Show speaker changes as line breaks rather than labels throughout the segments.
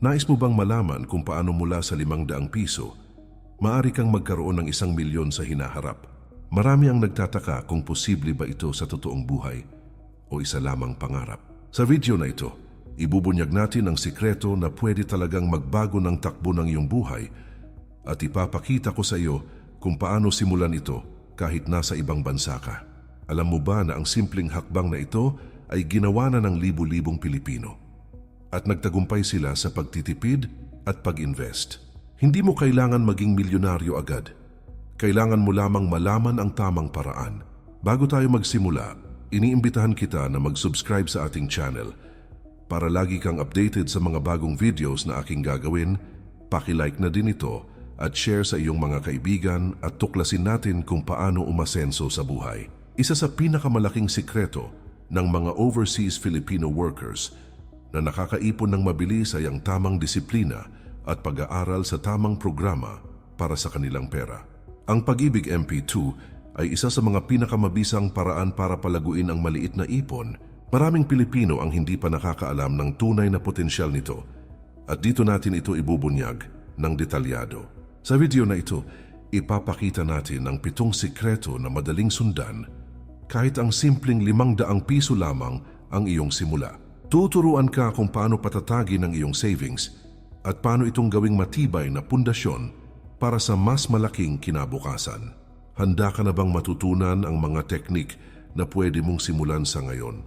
Nais mo bang malaman kung paano mula sa limang daang piso, maari kang magkaroon ng isang milyon sa hinaharap? Marami ang nagtataka kung posible ba ito sa totoong buhay o isa lamang pangarap. Sa video na ito, ibubunyag natin ang sikreto na pwede talagang magbago ng takbo ng iyong buhay at ipapakita ko sa iyo kung paano simulan ito kahit nasa ibang bansa ka. Alam mo ba na ang simpleng hakbang na ito ay ginawa na ng libu-libong Pilipino? At nagtagumpay sila sa pagtitipid at pag-invest. Hindi mo kailangan maging milyonaryo agad. Kailangan mo lamang malaman ang tamang paraan. Bago tayo magsimula, iniimbitahan kita na mag-subscribe sa ating channel para lagi kang updated sa mga bagong videos na aking gagawin, paki-like na din ito at share sa iyong mga kaibigan at tuklasin natin kung paano umasenso sa buhay. Isa sa pinakamalaking sikreto ng mga overseas Filipino workers na nakakaipon ng mabilis ay ang tamang disiplina at pag-aaral sa tamang programa para sa kanilang pera. Ang Pag-ibig MP2 ay isa sa mga pinakamabisang paraan para palaguin ang maliit na ipon. Maraming Pilipino ang hindi pa nakakaalam ng tunay na potensyal nito at dito natin ito ibubunyag ng detalyado. Sa video na ito, ipapakita natin ang pitong sikreto na madaling sundan kahit ang simpleng limang daang piso lamang ang iyong simula. Tuturuan ka kung paano patatagin ang iyong savings at paano itong gawing matibay na pundasyon para sa mas malaking kinabukasan. Handa ka na bang matutunan ang mga teknik na pwede mong simulan sa ngayon?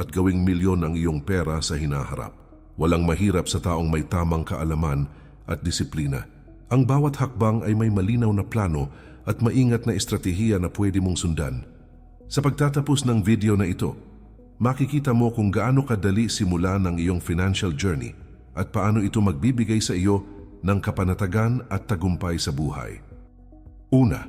At gawing milyon ang iyong pera sa hinaharap. Walang mahirap sa taong may tamang kaalaman at disiplina. Ang bawat hakbang ay may malinaw na plano at maingat na estratehiya na pwede mong sundan. Sa pagtatapos ng video na ito, makikita mo kung gaano kadali simula ng iyong financial journey at paano ito magbibigay sa iyo ng kapanatagan at tagumpay sa buhay. Una,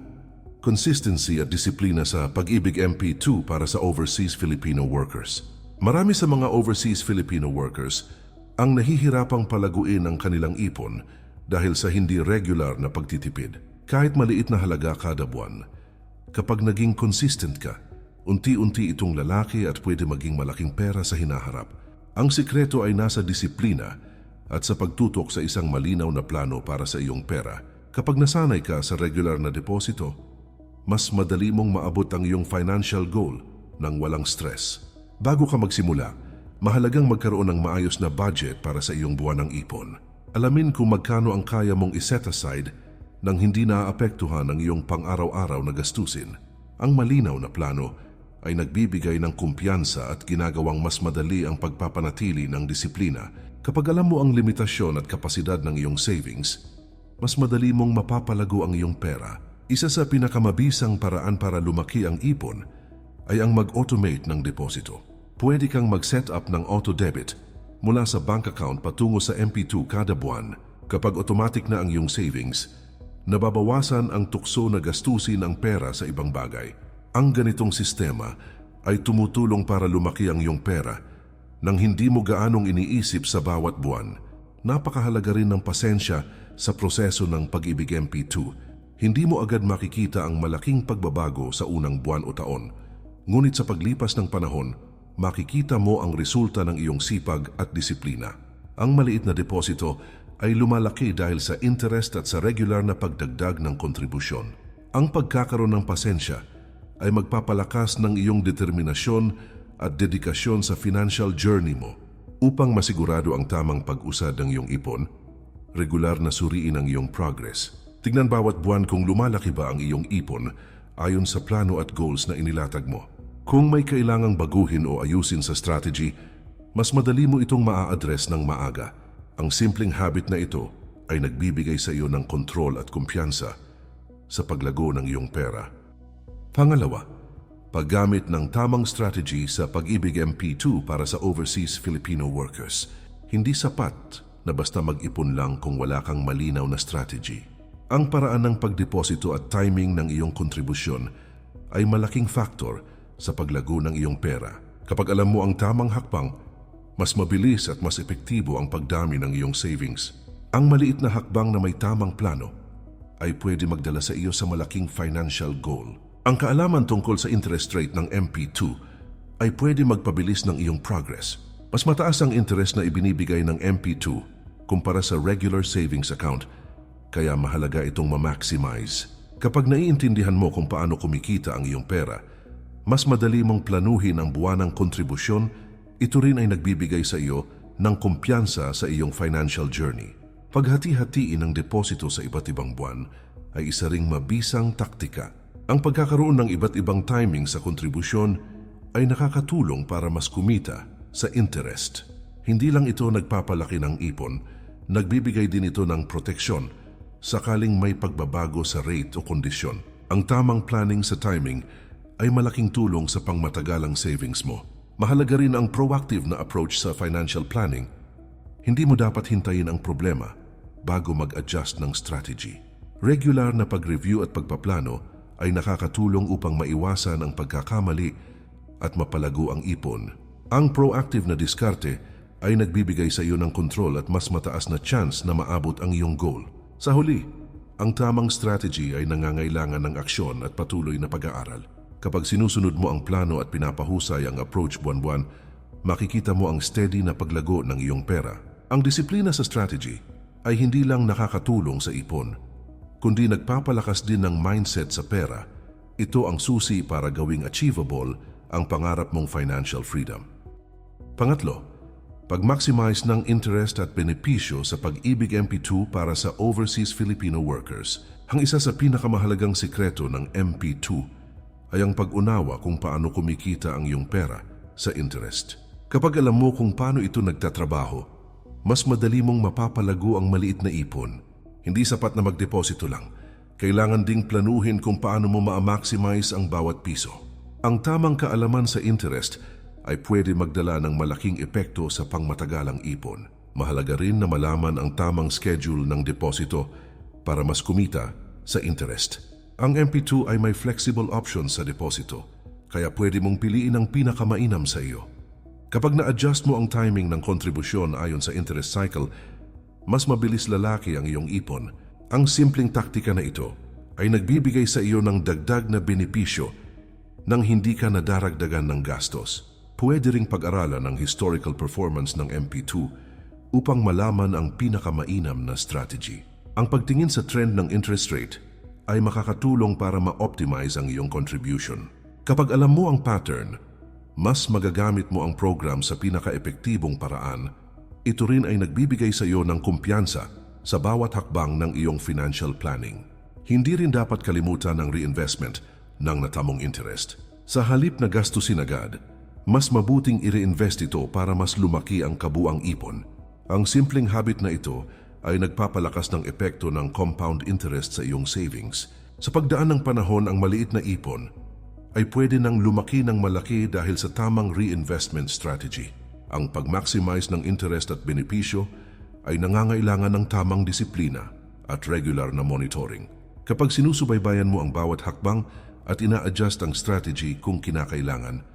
consistency at disiplina sa Pag-ibig MP2 para sa overseas Filipino workers. Marami sa mga overseas Filipino workers ang nahihirapang palaguin ang kanilang ipon dahil sa hindi regular na pagtitipid. Kahit maliit na halaga kada buwan, kapag naging consistent ka, unti-unti itong lalaki at pwede maging malaking pera sa hinaharap. Ang sikreto ay nasa disiplina at sa pagtutok sa isang malinaw na plano para sa iyong pera. Kapag nasanay ka sa regular na deposito, mas madali mong maabot ang iyong financial goal ng walang stress. Bago ka magsimula, mahalagang magkaroon ng maayos na budget para sa iyong buwanang ipon. Alamin kung magkano ang kaya mong iset aside nang hindi naapektuhan ang iyong pang-araw-araw na gastusin. Ang malinaw na plano ay nagbibigay ng kumpiyansa at ginagawang mas madali ang pagpapanatili ng disiplina. Kapag alam mo ang limitasyon at kapasidad ng iyong savings, mas madali mong mapapalago ang iyong pera. Isa sa pinakamabisang paraan para lumaki ang ipon ay ang mag-automate ng deposito. Pwede kang mag-set up ng auto-debit mula sa bank account patungo sa MP2 kada buwan. Kapag automatic na ang iyong savings, nababawasan ang tukso na gastusin ang pera sa ibang bagay. Ang ganitong sistema ay tumutulong para lumaki ang iyong pera nang hindi mo gaanong iniisip sa bawat buwan. Napakahalaga rin ng pasensya sa proseso ng pag-ibig MP2. Hindi mo agad makikita ang malaking pagbabago sa unang buwan o taon. Ngunit sa paglipas ng panahon, makikita mo ang resulta ng iyong sipag at disiplina. Ang maliit na deposito ay lumalaki dahil sa interest at sa regular na pagdagdag ng kontribusyon. Ang pagkakaroon ng pasensya ay magpapalakas ng iyong determinasyon at dedikasyon sa financial journey mo upang masigurado ang tamang pag-usad ng iyong ipon, regular na suriin ang iyong progress. Tignan bawat buwan kung lumalaki ba ang iyong ipon ayon sa plano at goals na inilatag mo. Kung may kailangang baguhin o ayusin sa strategy, mas madali mo itong maa-address ng maaga. Ang simpleng habit na ito ay nagbibigay sa iyo ng kontrol at kumpiyansa sa paglago ng iyong pera. Pangalawa, paggamit ng tamang strategy sa Pag-ibig MP2 para sa overseas Filipino workers. Hindi sapat na basta mag-ipon lang kung wala kang malinaw na strategy. Ang paraan ng pagdeposito at timing ng iyong kontribusyon ay malaking factor sa paglago ng iyong pera. Kapag alam mo ang tamang hakbang, mas mabilis at mas epektibo ang pagdami ng iyong savings. Ang maliit na hakbang na may tamang plano ay pwede magdala sa iyo sa malaking financial goal. Ang kaalaman tungkol sa interest rate ng MP2 ay pwede magpabilis ng iyong progress. Mas mataas ang interest na ibinibigay ng MP2 kumpara sa regular savings account, kaya mahalaga itong ma-maximize. Kapag naiintindihan mo kung paano kumikita ang iyong pera, mas madali mong planuhin ang buwanang kontribusyon, ito rin ay nagbibigay sa iyo ng kumpiyansa sa iyong financial journey. Paghati-hatiin ang deposito sa iba't ibang buwan ay isa ring mabisang taktika. Ang pagkakaroon ng iba't ibang timing sa kontribusyon ay nakakatulong para mas kumita sa interest. Hindi lang ito nagpapalaki ng ipon, nagbibigay din ito ng proteksyon sakaling may pagbabago sa rate o kondisyon. Ang tamang planning sa timing ay malaking tulong sa pangmatagalang savings mo. Mahalaga rin ang proactive na approach sa financial planning. Hindi mo dapat hintayin ang problema bago mag-adjust ng strategy. Regular na pag-review at pagpaplano ay nakakatulong upang maiwasan ang pagkakamali at mapalago ang ipon. Ang proactive na diskarte ay nagbibigay sa iyo ng kontrol at mas mataas na chance na maabot ang iyong goal. Sa huli, ang tamang strategy ay nangangailangan ng aksyon at patuloy na pag-aaral. Kapag sinusunod mo ang plano at pinapahusay ang approach buwan-buwan, makikita mo ang steady na paglago ng iyong pera. Ang disiplina sa strategy ay hindi lang nakakatulong sa ipon, kundi nagpapalakas din ng mindset sa pera. Ito ang susi para gawing achievable ang pangarap mong financial freedom. Pangatlo, pag-maximize ng interest at benepisyo sa Pag-ibig MP2 para sa overseas Filipino workers. Ang isa sa pinakamahalagang sikreto ng MP2 ay ang pag-unawa kung paano kumikita ang iyong pera sa interest. Kapag alam mo kung paano ito nagtatrabaho, mas madali mong mapapalago ang maliit na ipon. Hindi sapat na magdeposito lang. Kailangan ding planuhin kung paano mo ma-maximize ang bawat piso. Ang tamang kaalaman sa interest ay pwede magdala ng malaking epekto sa pangmatagalang ipon. Mahalaga rin na malaman ang tamang schedule ng deposito para mas kumita sa interest. Ang MP2 ay may flexible options sa deposito, kaya pwede mong piliin ang pinakamainam sa iyo. Kapag na-adjust mo ang timing ng kontribusyon ayon sa interest cycle, mas mabilis lalaki ang iyong ipon. Ang simpleng taktika na ito ay nagbibigay sa iyo ng dagdag na benepisyo nang hindi ka nadaragdagan ng gastos. Pwede ring pag-aralan ang historical performance ng MP2 upang malaman ang pinakamainam na strategy. Ang pagtingin sa trend ng interest rate ay makakatulong para ma-optimize ang iyong contribution. Kapag alam mo ang pattern, mas magagamit mo ang program sa pinaka-epektibong paraan. Ito rin ay nagbibigay sa iyo ng kumpiyansa sa bawat hakbang ng iyong financial planning. Hindi rin dapat kalimutan ang reinvestment ng natamong interest. Sa halip na gastusin agad, mas mabuting i-reinvest ito para mas lumaki ang kabuang ipon. Ang simpleng habit na ito ay nagpapalakas ng epekto ng compound interest sa iyong savings. Sa pagdaan ng panahon ang maliit na ipon ay pwede nang lumaki ng malaki dahil sa tamang reinvestment strategy. Ang pag-maximize ng interest at benepisyo ay nangangailangan ng tamang disiplina at regular na monitoring. Kapag sinusubaybayan mo ang bawat hakbang at ina-adjust ang strategy kung kinakailangan,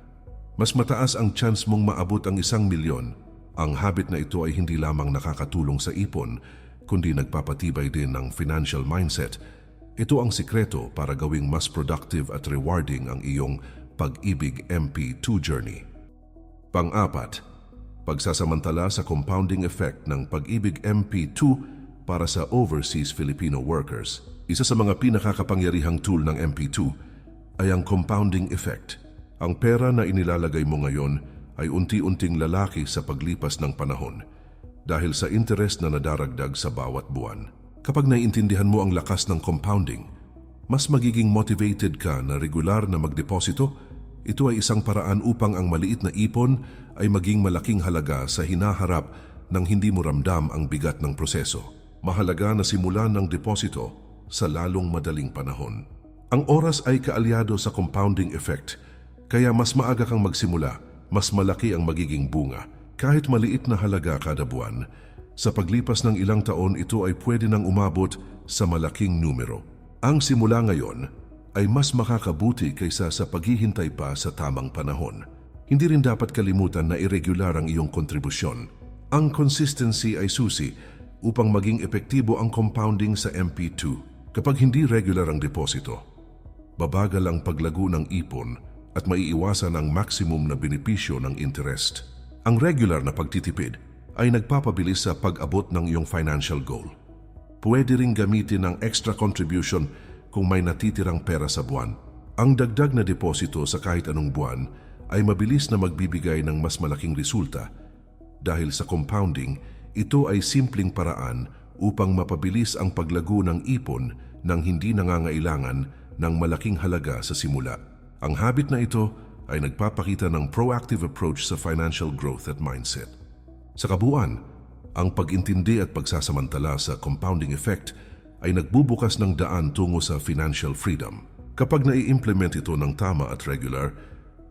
mas mataas ang chance mong maabot ang isang milyon. Ang habit na ito ay hindi lamang nakakatulong sa ipon, kundi nagpapatibay din ng financial mindset. Ito ang sikreto para gawing mas productive at rewarding ang iyong pag-ibig MP2 journey. Pang-apat, pagsasamantala sa compounding effect ng pag-ibig MP2 para sa overseas Filipino workers. Isa sa mga pinakakapangyarihang tool ng MP2 ay ang compounding effect – ang pera na inilalagay mo ngayon ay unti-unting lalaki sa paglipas ng panahon dahil sa interest na nadaragdag sa bawat buwan. Kapag naiintindihan mo ang lakas ng compounding, mas magiging motivated ka na regular na magdeposito. Ito ay isang paraan upang ang maliit na ipon ay maging malaking halaga sa hinaharap nang hindi mo ramdam ang bigat ng proseso. Mahalaga na simulan ng deposito sa lalong madaling panahon. Ang oras ay kaalyado sa compounding effect – kaya mas maaga kang magsimula, mas malaki ang magiging bunga. Kahit maliit na halaga kada buwan, sa paglipas ng ilang taon ito ay pwede nang umabot sa malaking numero. Ang simula ngayon ay mas makakabuti kaysa sa paghihintay pa sa tamang panahon. Hindi rin dapat kalimutan na irregular ang iyong kontribusyon. Ang consistency ay susi upang maging epektibo ang compounding sa MP2. Kapag hindi regular ang deposito, babagal ang paglago ng ipon at maiiwasan ang maximum na benepisyo ng interest. Ang regular na pagtitipid ay nagpapabilis sa pag-abot ng iyong financial goal. Pwede ring gamitin ang extra contribution kung may natitirang pera sa buwan. Ang dagdag na deposito sa kahit anong buwan ay mabilis na magbibigay ng mas malaking resulta dahil sa compounding, ito ay simpleng paraan upang mapabilis ang paglago ng ipon nang hindi nangangailangan ng malaking halaga sa simula. Ang habit na ito ay nagpapakita ng proactive approach sa financial growth at mindset. Sa kabuuan, ang pag-intindi at pagsasamantala sa compounding effect ay nagbubukas ng daan tungo sa financial freedom. Kapag nai-implement ito ng tama at regular,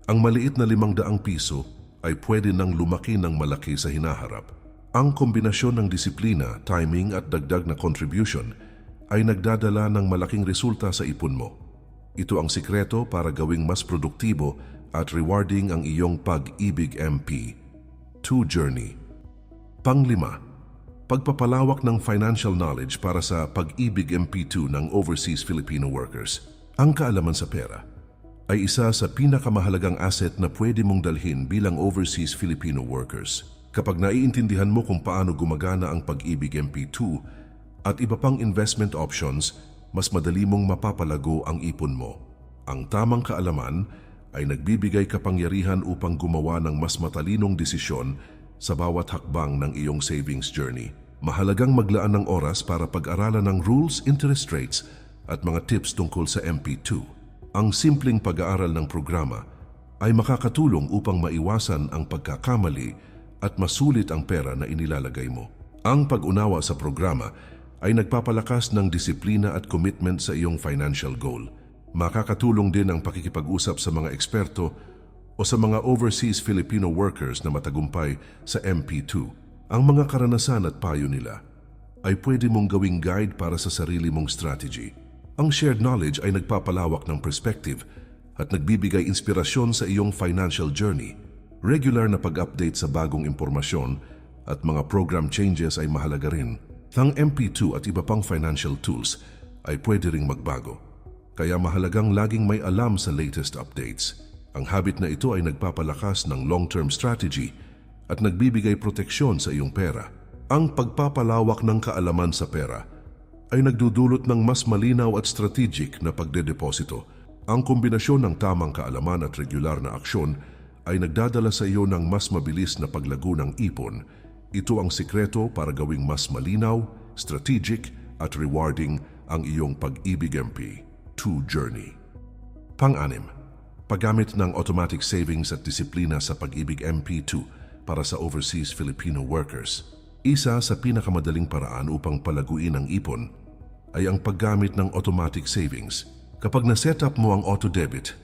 ang maliit na limang daang piso ay pwede nang lumaki ng malaki sa hinaharap. Ang kombinasyon ng disiplina, timing at dagdag na contribution ay nagdadala ng malaking resulta sa ipon mo. Ito ang sikreto para gawing mas produktibo at rewarding ang iyong pag-ibig MP. Two Journey Panglima, pagpapalawak ng financial knowledge para sa pag-ibig MP2 ng overseas Filipino workers. Ang kaalaman sa pera ay isa sa pinakamahalagang asset na pwede mong dalhin bilang overseas Filipino workers. Kapag naiintindihan mo kung paano gumagana ang pag-ibig MP2 at iba pang investment options, mas madali mong mapapalago ang ipon mo. Ang tamang kaalaman ay nagbibigay kapangyarihan upang gumawa ng mas matalinong desisyon sa bawat hakbang ng iyong savings journey. Mahalagang maglaan ng oras para pag-aralan ng rules, interest rates at mga tips tungkol sa MP2. Ang simpleng pag-aaral ng programa ay makakatulong upang maiwasan ang pagkakamali at masulit ang pera na inilalagay mo. Ang pag-unawa sa programa ay nagpapalakas ng disiplina at commitment sa iyong financial goal. Makakatulong din ang pakikipag-usap sa mga eksperto o sa mga overseas Filipino workers na matagumpay sa MP2. Ang mga karanasan at payo nila ay pwede mong gawing guide para sa sarili mong strategy. Ang shared knowledge ay nagpapalawak ng perspective at nagbibigay inspirasyon sa iyong financial journey. Regular na pag-update sa bagong impormasyon at mga program changes ay mahalaga rin. Ang MP2 at iba pang financial tools ay pwede ring magbago. Kaya mahalagang laging may alam sa latest updates. Ang habit na ito ay nagpapalakas ng long-term strategy at nagbibigay proteksyon sa iyong pera. Ang pagpapalawak ng kaalaman sa pera ay nagdudulot ng mas malinaw at strategic na pagdedeposito. Ang kombinasyon ng tamang kaalaman at regular na aksyon ay nagdadala sa iyo ng mas mabilis na paglago ng ipon. Ito ang sikreto para gawing mas malinaw, strategic at rewarding ang iyong pag-ibig MP 2 journey. Pang-anim, paggamit ng automatic savings at disiplina sa pag-ibig MP2 para sa overseas Filipino workers. Isa sa pinakamadaling paraan upang palaguin ang ipon ay ang paggamit ng automatic savings. Kapag na-set up mo ang auto-debit,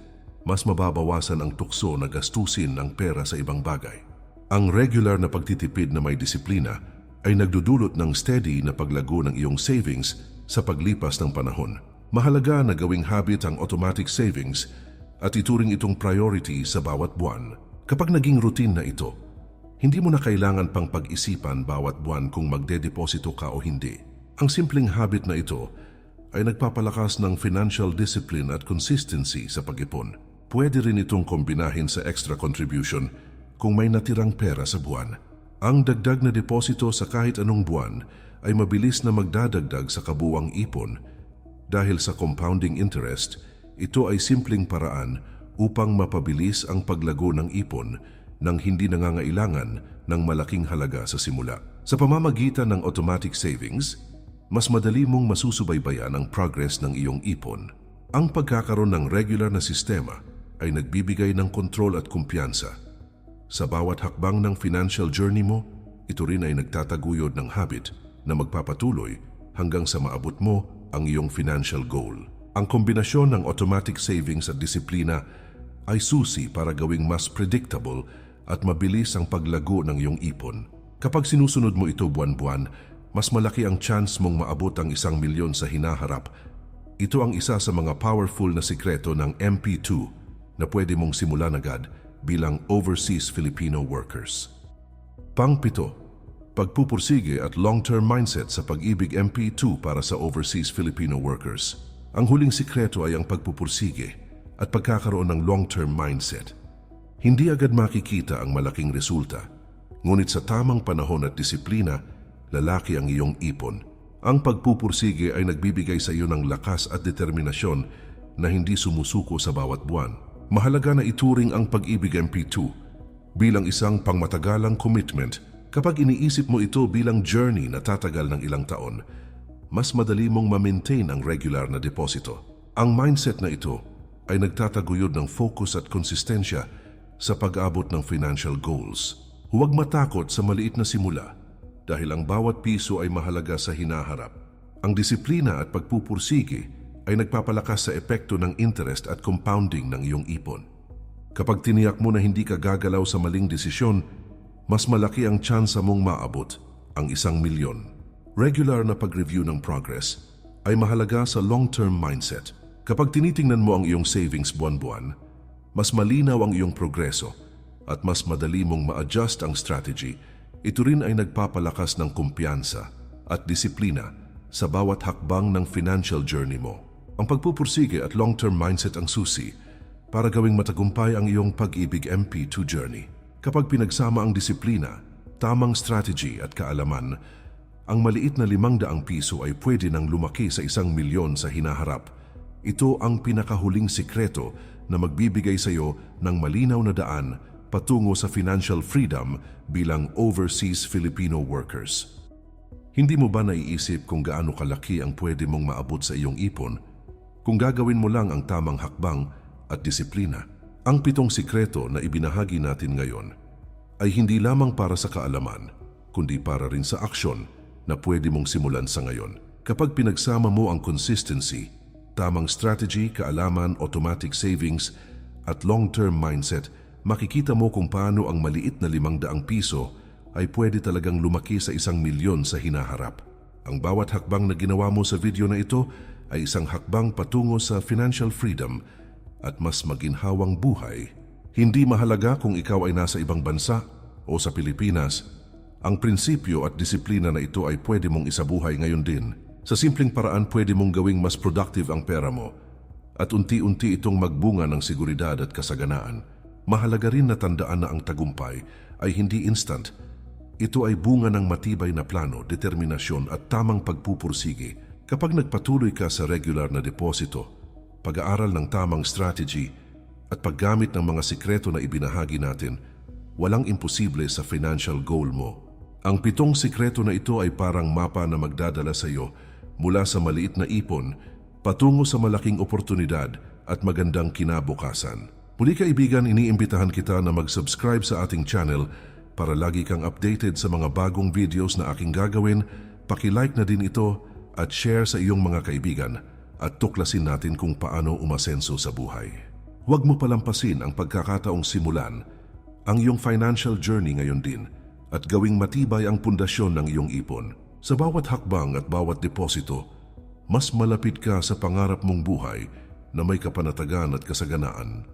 mas mababawasan ang tukso na gastusin ng pera sa ibang bagay. Ang regular na pagtitipid na may disiplina ay nagdudulot ng steady na paglago ng iyong savings sa paglipas ng panahon. Mahalaga na gawing habit ang automatic savings at ituring itong priority sa bawat buwan. Kapag naging routine na ito, hindi mo na kailangan pang pag-isipan bawat buwan kung magdedeposito ka o hindi. Ang simpleng habit na ito ay nagpapalakas ng financial discipline at consistency sa pag-ipon. Pwede rin itong kombinahin sa extra contribution kung may natirang pera sa buwan. Ang dagdag na deposito sa kahit anong buwan ay mabilis na magdadagdag sa kabuwang ipon dahil sa compounding interest, ito ay simpleng paraan upang mapabilis ang paglago ng ipon nang hindi nangangailangan ng malaking halaga sa simula. Sa pamamagitan ng automatic savings, mas madali mong masusubaybayan ang progress ng iyong ipon. Ang pagkakaroon ng regular na sistema ay nagbibigay ng kontrol at kumpiyansa. Sa bawat hakbang ng financial journey mo, ito rin ay nagtataguyod ng habit na magpapatuloy hanggang sa maabot mo ang iyong financial goal. Ang kombinasyon ng automatic savings at disiplina ay susi para gawing mas predictable at mabilis ang paglago ng iyong ipon. Kapag sinusunod mo ito buwan-buwan, mas malaki ang chance mong maabot ang isang milyon sa hinaharap. Ito ang isa sa mga powerful na sikreto ng MP2 na pwede mong simulan agad bilang overseas Filipino workers. Pangpito, pagpupursige at long-term mindset sa pag-ibig MP2 para sa overseas Filipino workers. Ang huling sikreto ay ang pagpupursige at pagkakaroon ng long-term mindset. Hindi agad makikita ang malaking resulta, Ngunit sa tamang panahon at disiplina, lalaki ang iyong ipon. Ang pagpupursige ay nagbibigay sa iyo ng lakas at determinasyon na hindi sumusuko sa bawat buwan. Mahalaga na ituring ang pag-ibig MP2 bilang isang pangmatagalang commitment kapag iniisip mo ito bilang journey na tatagal ng ilang taon mas madali mong ma-maintain ang regular na deposito. Ang mindset na ito ay nagtataguyod ng focus at konsistensya sa pag-abot ng financial goals. Huwag matakot sa maliit na simula dahil ang bawat piso ay mahalaga sa hinaharap. Ang disiplina at pagpupursige ay nagpapalakas sa epekto ng interest at compounding ng iyong ipon. Kapag tiniyak mo na hindi ka gagalaw sa maling desisyon, mas malaki ang tsansa mong maabot ang isang milyon. Regular na pag-review ng progress ay mahalaga sa long-term mindset. Kapag tinitingnan mo ang iyong savings buwan-buwan, mas malinaw ang iyong progreso at mas madali mong ma-adjust ang strategy. Ito rin ay nagpapalakas ng kumpiyansa at disiplina sa bawat hakbang ng financial journey mo. Ang pagpupursige at long-term mindset ang susi para gawing matagumpay ang iyong pag-ibig MP2 journey. Kapag pinagsama ang disiplina, tamang strategy at kaalaman, ang maliit na limang daang piso ay pwede nang lumaki sa isang milyon sa hinaharap. Ito ang pinakahuling sikreto na magbibigay sa iyo ng malinaw na daan patungo sa financial freedom bilang overseas Filipino workers. Hindi mo ba naiisip kung gaano kalaki ang pwede mong maabot sa iyong ipon kung gagawin mo lang ang tamang hakbang at disiplina? Ang pitong sikreto na ibinahagi natin ngayon ay hindi lamang para sa kaalaman, kundi para rin sa aksyon na pwede mong simulan sa ngayon. Kapag pinagsama mo ang consistency, tamang strategy, kaalaman, automatic savings at long-term mindset, makikita mo kung paano ang maliit na limang daang piso ay pwede talagang lumaki sa isang milyon sa hinaharap. Ang bawat hakbang na ginawa mo sa video na ito ay isang hakbang patungo sa financial freedom at mas maginhawang buhay. Hindi mahalaga kung ikaw ay nasa ibang bansa o sa Pilipinas, ang prinsipyo at disiplina na ito ay pwede mong isabuhay ngayon din. Sa simpleng paraan pwede mong gawing mas productive ang pera mo at unti-unti itong magbunga ng seguridad at kasaganaan. Mahalaga rin na tandaan na ang tagumpay ay hindi instant. Ito ay bunga ng matibay na plano, determinasyon at tamang pagpupursige. Kapag nagpatuloy ka sa regular na deposito, pag-aaral ng tamang strategy at paggamit ng mga sikreto na ibinahagi natin, walang imposible sa financial goal mo. Ang pitong sikreto na ito ay parang mapa na magdadala sa iyo mula sa maliit na ipon patungo sa malaking oportunidad at magandang kinabukasan. Muli kaibigan, iniimbitahan kita na mag-subscribe sa ating channel para lagi kang updated sa mga bagong videos na aking gagawin. Paki-like na din ito at share sa iyong mga kaibigan at tuklasin natin kung paano umasenso sa buhay. Huwag mo palampasin ang pagkakataong simulan ang iyong financial journey ngayon din – at gawing matibay ang pundasyon ng iyong ipon. Sa bawat hakbang at bawat deposito, mas malapit ka sa pangarap mong buhay na may kapanatagan at kasaganaan.